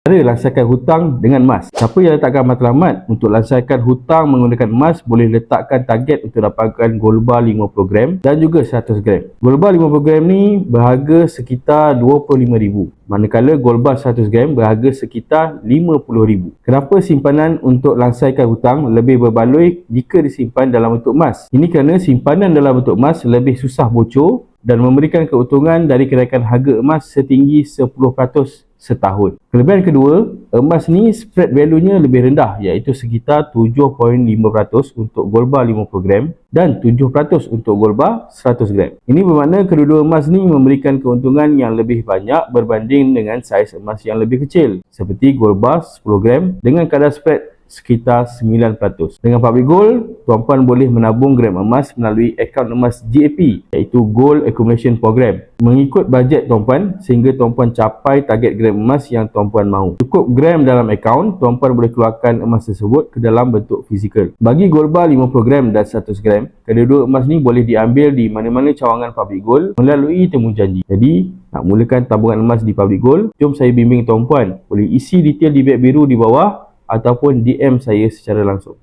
Cara langsaikan hutang dengan emas. Siapa yang letakkan matlamat untuk langsaikan hutang menggunakan emas boleh letakkan target untuk dapatkan gold bar 50 gram dan juga 100 gram. Gold bar 50 gram ni berharga sekitar RM25,000. Manakala gold bar 100 gram berharga sekitar RM50,000. Kenapa simpanan untuk langsaikan hutang lebih berbaloi jika disimpan dalam bentuk emas? Ini kerana simpanan dalam bentuk emas lebih susah bocor dan memberikan keuntungan dari kenaikan harga emas setinggi 10% setahun. Kelebihan kedua, emas ni spread value-nya lebih rendah iaitu sekitar 7.5% untuk gold bar 50 gram dan 7% untuk gold bar 100 gram. Ini bermakna kedua-dua emas ni memberikan keuntungan yang lebih banyak berbanding dengan saiz emas yang lebih kecil seperti gold bar 10 gram dengan kadar spread sekitar 9%. Dengan Public Gold, tuan-puan boleh menabung gram emas melalui akaun emas GAP iaitu Gold Accumulation Program. Mengikut bajet tuan-puan sehingga tuan-puan capai target gram emas yang tuan-puan mahu. Cukup gram dalam akaun, tuan-puan boleh keluarkan emas tersebut ke dalam bentuk fizikal. Bagi gold bar 50 gram dan 100 gram, kedua-dua emas ni boleh diambil di mana-mana cawangan Public Gold melalui temu janji. Jadi, nak mulakan tabungan emas di Public Gold, jom saya bimbing tuan-puan. Boleh isi detail di beg biru di bawah ataupun DM saya secara langsung.